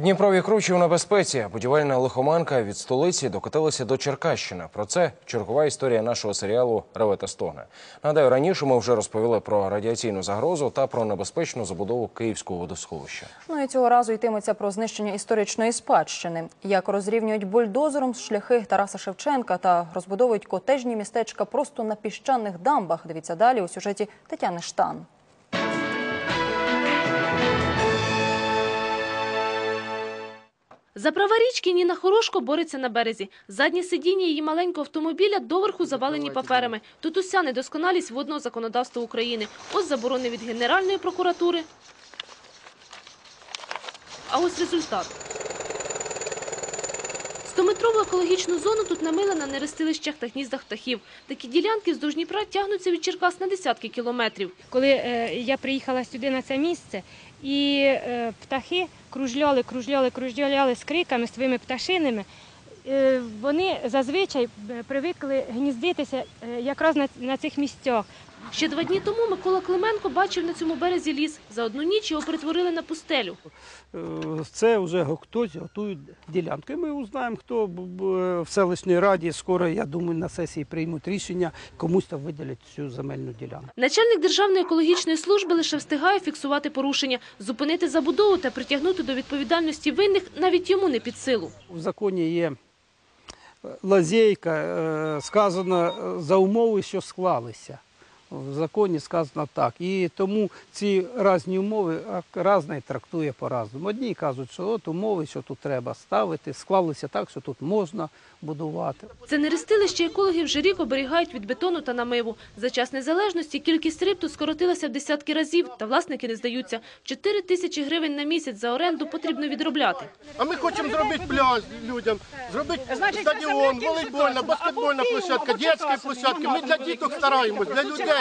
Дніпрові кручі у небезпеці. Будівельна лихоманка від столиці докотилася до Черкащини. Про це чергова історія нашого серіалу «Реве стогне». Нагадаю, раніше ми вже розповіли про радіаційну загрозу та про небезпечну забудову київського водосховища. Ну і цього разу йтиметься про знищення історичної спадщини. Як розрівнюють бульдозером шляхи Тараса Шевченка та розбудовують котежні містечка просто на піщаних дамбах. Дивіться далі у сюжеті Тетяни Штан. За права річки Ніна Хорошко бореться на березі. Задні сидіння її маленького автомобіля доверху завалені паперами. Тут уся недосконалість водного законодавства України. Ось заборони від Генеральної прокуратури. А ось результат. Стометрову екологічну зону тут намили на нерестилищах та гніздах птахів. Такі ділянки вздовж Дніпра тягнуться від Черкас на десятки кілометрів. коли е, я приїхала сюди на це місце, і е, птахи кружляли, кружляли, кружляли з криками своїми пташинами. Е, вони зазвичай привикли гніздитися якраз на цих місцях. Ще два дні тому Микола Клименко бачив на цьому березі ліс. За одну ніч його перетворили на пустелю. Е, Це вже хтось готує ділянку. І ми узнаємо, хто б- в селищній раді скоро, я думаю, на сесії приймуть рішення, комусь там виділять цю земельну ділянку. Начальник Державної екологічної служби лише встигає фіксувати порушення, зупинити забудову та притягнути до відповідальності винних навіть йому не під силу. В законі є е, лазейка, е, сказано е, за умови, що склалися. В законі сказано так. І тому ці різні умови різний трактує по-разному. Одні кажуть, що от умови, що тут треба ставити, склалися так, що тут можна будувати. Це нерестилище екологи вже рік оберігають від бетону та намиву. За час незалежності кількість риб тут скоротилася в десятки разів, та власники не здаються. 4 тисячі гривень на місяць за оренду потрібно відробляти. А ми хочемо зробити пляж людям, зробити стадіон, волейбольна, баскетбольна площадка, дитяча площадка. Ми для діток стараємось, для людей.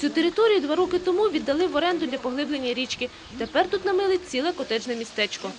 Цю територію два роки тому віддали в оренду для поглиблення річки. Тепер тут намили ціле котеджне містечко.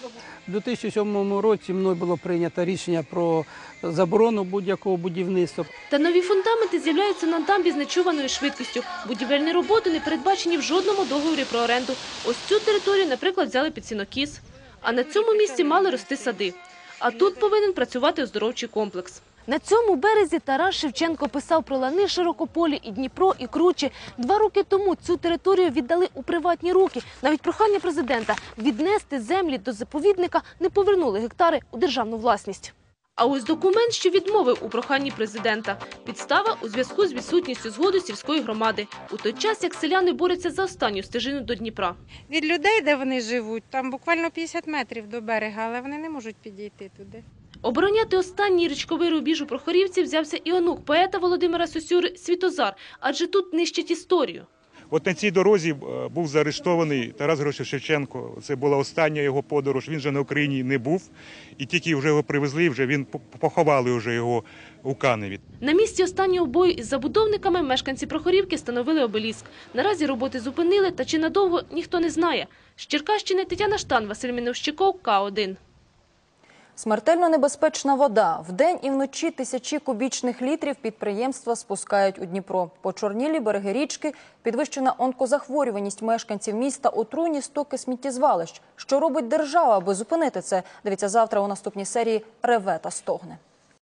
У 2007 році мною було прийнято рішення про заборону будь-якого будівництва. Та нові фундаменти з'являються на дамбі з нечуваною швидкістю. Будівельні роботи не передбачені в жодному договорі про оренду. Ось цю територію, наприклад, взяли під сінокіс. А на цьому місці мали рости сади. А тут повинен працювати оздоровчий комплекс. На цьому березі Тарас Шевченко писав про лани Широкополі і Дніпро, і Кручі. Два роки тому цю територію віддали у приватні руки. Навіть прохання президента віднести землі до заповідника не повернули гектари у державну власність. А ось документ, що відмовив у проханні президента. Підстава у зв'язку з відсутністю згоди сільської громади. У той час, як селяни борються за останню стежину до Дніпра. від людей, де вони живуть, там буквально 50 метрів до берега, але вони не можуть підійти туди. Обороняти останній річковий рубіж у Прохорівці взявся і онук поета Володимира Сосюри Світозар, адже тут нищать історію. От на цій дорозі е, був заарештований Тарас Григорович Шевченко. Це була остання його подорож. Він вже на Україні не був, і тільки вже його привезли. Вже він по- поховали вже його у Каневі. На місці останнього бою із забудовниками мешканці Прохорівки встановили обеліск. Наразі роботи зупинили, та чи надовго ніхто не знає. З Черкащини Тетяна Штан, Василь Міновщиков, К1. Смертельно небезпечна вода. Вдень і вночі тисячі кубічних літрів підприємства спускають у Дніпро. Почорнілі береги річки, підвищена онкозахворюваність мешканців міста, отруйні стоки сміттєзвалищ. Що робить держава, аби зупинити це? Дивіться завтра у наступній серії «Реве та стогне».